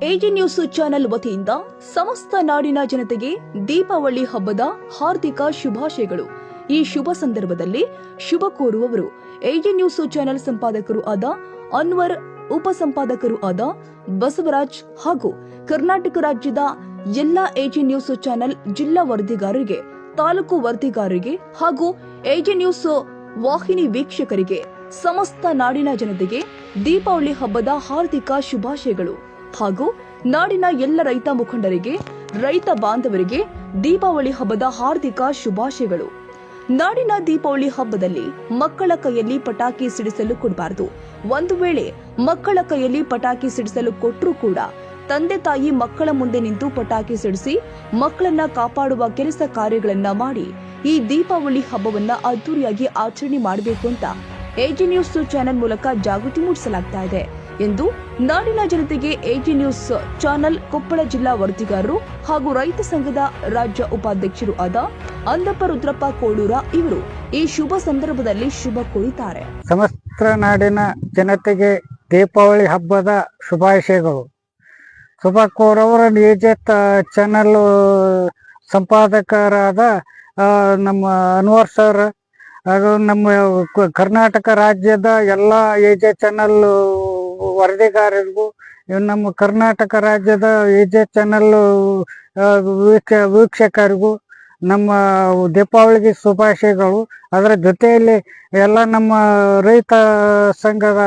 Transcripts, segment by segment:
AG news channel ವತಿಯಿಂದ ಸಮಸ್ತ ನಾಡಿನ ಜನತೆಗೆ ದೀಪಾವಳಿ ಹಬ್ಬದ ಹಾರ್ದಿಕ ಶುಭಾಶಯಗಳು. ಈ ಶುಭ ಸಂದರ್ಭದಲ್ಲಿ ಶುಭ ಕೋರುವವರು ಎಜಿ ನ್ಯೂಸ್ ಚಾನೆಲ್ ಸಂಪಾದಕರು ಆದ ಅನ್ವರ್ ಉಪ ಸಂಪಾದಕರು ಆದ ಬಸವರಾಜ್ ಹಾಗೂ ಕರ್ನಾಟಕ ರಾಜ್ಯದ ಎಲ್ಲಾ ಎಜಿ ನ್ಯೂಸ್ ಚಾನೆಲ್ ಜಿಲ್ಲಾ ವರದಿಗಾರರಿಗೆ, ತಾಲೂಕು ವರದಿಗಾರರಿಗೆ ಹಾಗೂ ಎಜಿ ನ್ಯೂಸ್ ವಾಹಿನಿ ವೀಕ್ಷಕರಿಗೆ ಸಮಸ್ತ ನಾಡಿನ ಜನತೆಗೆ ದೀಪಾವಳಿ ಹಬ್ಬದ ಹಾರ್ದಿಕ ಶುಭಾಶಯಗಳು. ಹಾಗೂ ನಾಡಿನ ಎಲ್ಲ ರೈತ ಮುಖಂಡರಿಗೆ, ರೈತ ಬಾಂಧವರಿಗೆ ದೀಪಾವಳಿ ಹಬ್ಬದ ಹಾರ್ದಿಕ ಶುಭಾಶಯಗಳು. ನಾಡಿನ ದೀಪಾವಳಿ ಹಬ್ಬದಲ್ಲಿ ಮಕ್ಕಳ ಕೈಯಲ್ಲಿ ಪಟಾಕಿ ಸಿಡಿಸಲು ಕೊಡಬಾರದು. ಒಂದು ವೇಳೆ ಮಕ್ಕಳ ಕೈಯಲ್ಲಿ ಪಟಾಕಿ ಸಿಡಿಸಲು ಕೊಟ್ಟರೂ ಕೂಡ ತಂದೆ ತಾಯಿ ಮಕ್ಕಳ ಮುಂದೆ ನಿಂತು ಪಟಾಕಿ ಸಿಡಿಸಿ ಮಕ್ಕಳನ್ನ ಕಾಪಾಡುವ ಕೆಲಸ ಕಾರ್ಯಗಳನ್ನ ಮಾಡಿ ಈ ದೀಪಾವಳಿ ಹಬ್ಬವನ್ನ ಅದ್ದೂರಿಯಾಗಿ ಆಚರಣೆ ಮಾಡಬೇಕು ಅಂತ ಎಜಿ ನ್ಯೂಸ್ ಚಾನೆಲ್ ಮೂಲಕ ಜಾಗೃತಿ ಮೂಡಿಸಲಾಗ್ತಾ ಇದೆ. ಎಂದು ನಾಡಿನ ಜನತೆಗೆ ಎಟಿ ನ್ಯೂಸ್ ಚಾನೆಲ್ ಕೊಪ್ಪಳ ಜಿಲ್ಲಾ ವರದಿಗಾರರು ಹಾಗೂ ರೈತ ಸಂಘದ ರಾಜ್ಯ ಉಪಾಧ್ಯಕ್ಷರು ಆದ ಅಂದಪ್ಪ ರುದ್ರಪ್ಪ ಕೋಳೂರ ಇವರು ಈ ಶುಭ ಸಂದರ್ಭದಲ್ಲಿ ಶುಭ ಕೋರಿದ್ದಾರೆ. ಸಮಸ್ತ ನಾಡಿನ ಜನತೆಗೆ ದೀಪಾವಳಿ ಹಬ್ಬದ ಶುಭಾಶಯಗಳು. ಸುಭಾಕೋರವರ ನಿಜ ಚಾನೆಲ್ ಸಂಪಾದಕರಾದ ನಮ್ಮ ಅನ್ವರ್ ಸರ್, ಹಾಗೂ ನಮ್ಮ ಕರ್ನಾಟಕ ರಾಜ್ಯದ ಎಲ್ಲ ಎಜೆ ಚಾನಲ್ ವರದಿಗಾರರಿಗೂ ನಮ್ಮ ಕರ್ನಾಟಕ ರಾಜ್ಯದ ವಿಜಯ ಚಾನೆಲ್ ವೀಕ್ಷ ವೀಕ್ಷಕರಿಗೂ ನಮ್ಮ ದೀಪಾವಳಿಗೆ ಶುಭಾಶಯಗಳು. ಅದರ ಜೊತೆಯಲ್ಲಿ ಎಲ್ಲ ನಮ್ಮ ರೈತ ಸಂಘದ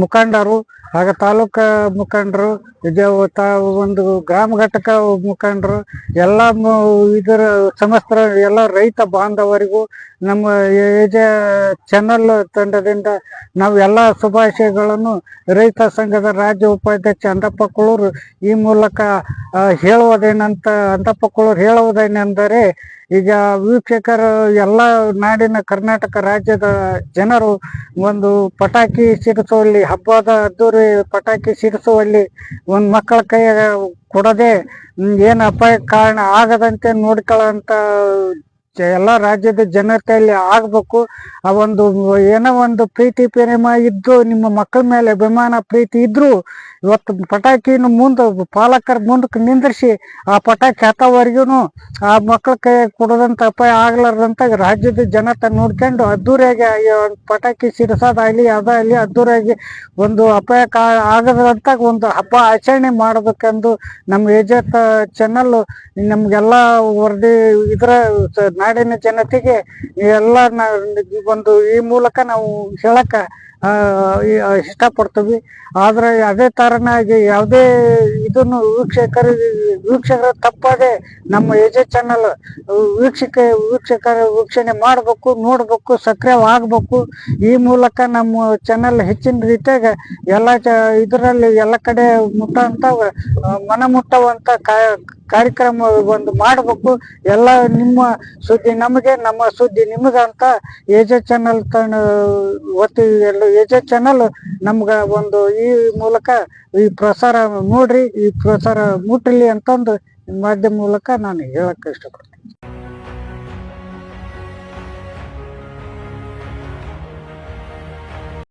ಮುಖಂಡರು, ಆಗ ತಾಲೂಕು ಮುಖಂಡರು ಒಂದು ಗ್ರಾಮ ಘಟಕ ಮುಖಂಡರು, ಎಲ್ಲ ಇದರ ಸಮಸ್ತ ಎಲ್ಲ ರೈತ ಬಾಂಧವರಿಗೂ ನಮ್ಮ ಏಜ ಚಾನಲ್ ತಂಡದಿಂದ ನಾವು ಎಲ್ಲ ಶುಭಾಶಯಗಳನ್ನು ರೈತ ಸಂಘದ ರಾಜ್ಯ ಉಪಾಧ್ಯಕ್ಷ ಅಂದಪ್ಪ ಕುಳೂರು ಈ ಮೂಲಕ ಹೇಳುವುದೇನಂತ ಅಂದಪ್ಪ ಕುಳೂರು ಹೇಳುವುದೇನೆಂದರೆ, ಈಗ ವೀಕ್ಷಕರು ಎಲ್ಲ ನಾಡಿನ ಕರ್ನಾಟಕ ರಾಜ್ಯದ ಜನರು ಒಂದು ಪಟಾಕಿ ಸಿಡಿಸುವಲ್ಲಿ, ಹಬ್ಬದ ಅದ್ದೂರಿ ಪಟಾಕಿ ಸಿಡಿಸುವಲ್ಲಿ ಒಂದು ಮಕ್ಕಳ ಕೈಯಾಗ ಕೊಡದೆ ಏನು ಅಪಾಯ ಕಾರಣ ಆಗದಂತೆ ನೋಡ್ಕೊಳ್ಳೋ ಎಲ್ಲ ರಾಜ್ಯದ ಜನತೆಯಲ್ಲಿ ಆಗ್ಬೇಕು. ಆ ಒಂದು ಏನೋ ಒಂದು ಪ್ರೀತಿ ಪ್ರೇಮ ಇದ್ದು, ನಿಮ್ಮ ಮಕ್ಕಳ ಮೇಲೆ ಅಭಿಮಾನ, ಪ್ರೀತಿ ಇದ್ರು, ಇವತ್ತು ಪಟಾಕಿನ ಮುಂದೆ, ಪಾಲಕರ ಮುಂದಕ್ಕೆ ನಿಂದ್ರಿಸಿ, ಆ ಪಟಾಕಿ ಹತ್ತವರೆಗೂ ಆ ಮಕ್ಕಳ ಕೈ ಕೊಡೋದಂತ ಅಪಾಯ ಆಗ್ಲಾರ್ದಂತ ರಾಜ್ಯದ ಜನತೆ ನೋಡ್ಕೊಂಡು ಅದ್ದೂರಿಯಾಗಿ ಪಟಾಕಿ ಸಿಡಿಸೋದಾಗ್ಲಿ ಅದಾಗಲಿ ಅದ್ದೂರಿಯಾಗಿ ಒಂದು ಅಪಾಯ ಆಗದಂತ ಒಂದು ಹಬ್ಬ ಆಚರಣೆ ಮಾಡಬೇಕೆಂದು ನಮ್ಮ ಏಜತ್ ಚಾನಲ್ ನಮ್ಗೆಲ್ಲ ವರದಿ ಇದರ ನಾಡಿನ ಜನತೆಗೆ ಎಲ್ಲ ಒಂದು ಈ ಮೂಲಕ ನಾವು ಹೇಳಕ್ಕ ಇಷ್ಟಪಡ್ತೀವಿ. ಆದ್ರೆ ಅದೇ ತರನಾಗಿ ಯಾವುದೇ ಇದನ್ನು ವೀಕ್ಷಕರು, ವೀಕ್ಷಕರ ತಪ್ಪದೆ ನಮ್ಮ ಎಜೆ ಚಾನಲ್, ವೀಕ್ಷಕ, ವೀಕ್ಷಕರ ವೀಕ್ಷಣೆ ಮಾಡಬೇಕು, ನೋಡ್ಬೇಕು, ಸಕ್ರಿಯವಾಗಬೇಕು. ಈ ಮೂಲಕ ನಮ್ಮ ಚಾನಲ್ ಹೆಚ್ಚಿನ ರೀತಿಯಾಗ ಎಲ್ಲ ಇದರಲ್ಲಿ ಎಲ್ಲ ಕಡೆ ಮುಟ್ಟಂತ ಮನ ಮುಟ್ಟುವಂತ ಕಾರ್ಯಕ್ರಮ ಒಂದು ಮಾಡಬೇಕು. ಎಲ್ಲ ನಿಮ್ಮ ಸುದ್ದಿ ನಮಗೆ, ನಮ್ಮ ಸುದ್ದಿ ನಿಮಗಂತ ಏಜೆ ಚಾನಲ್ ತನ್ನ ಒತ್ತಿ ಎಲ್ಲ ಏಜೆ ಚಾನಲ್ ನಮ್ಗೆ ಒಂದು ಈ ಮೂಲಕ ಈ ಪ್ರಸಾರ ನೋಡ್ರಿ, ಈ ಪ್ರಸಾರ ಮುಟ್ಟಲಿ ಅಂತಂದು ಮಾಧ್ಯಮ ಮೂಲಕ ನಾನು ಹೇಳಕ್ ಇಷ್ಟಪಡ್ತೀನಿ.